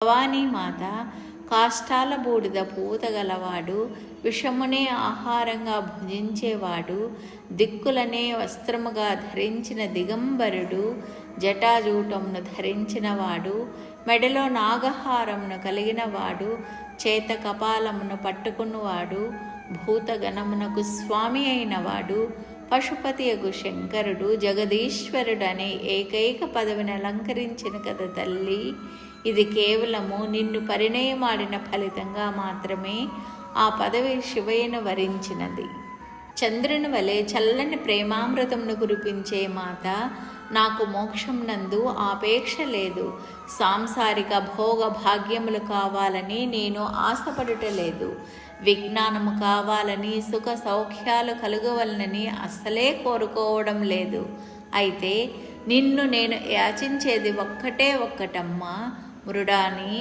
భవానీ మాత కాష్టాల బూడిద పూత గలవాడు విషమునే ఆహారంగా భుజించేవాడు దిక్కులనే వస్త్రముగా ధరించిన దిగంబరుడు జటాజూటమును ధరించినవాడు మెడలో నాగహారమును కలిగినవాడు చేత కపాలమును పట్టుకున్నవాడు భూతగణమునకు స్వామి అయినవాడు పశుపతియగు శంకరుడు జగదీశ్వరుడు అనే ఏకైక పదవిని అలంకరించిన కదా తల్లి. ఇది కేవలము నిన్ను పరిణయమాడిన ఫలితంగా మాత్రమే ఆ పదవి శివయ్యను వరించినది. చంద్రుని వలె చల్లని ప్రేమామృతమును కురిపించే మాత నాకు మోక్షం నందు ఆపేక్ష లేదు. సాంసారిక భోగ భాగ్యములు కావాలని నేను ఆశపడుట లేదు. విజ్ఞానము కావాలని సుఖ సౌఖ్యాలు కలుగవలనని అస్సలే కోరుకోవడం లేదు. అయితే నిన్ను నేను యాచించేది ఒక్కటే ఒక్కటమ్మా. మృడాని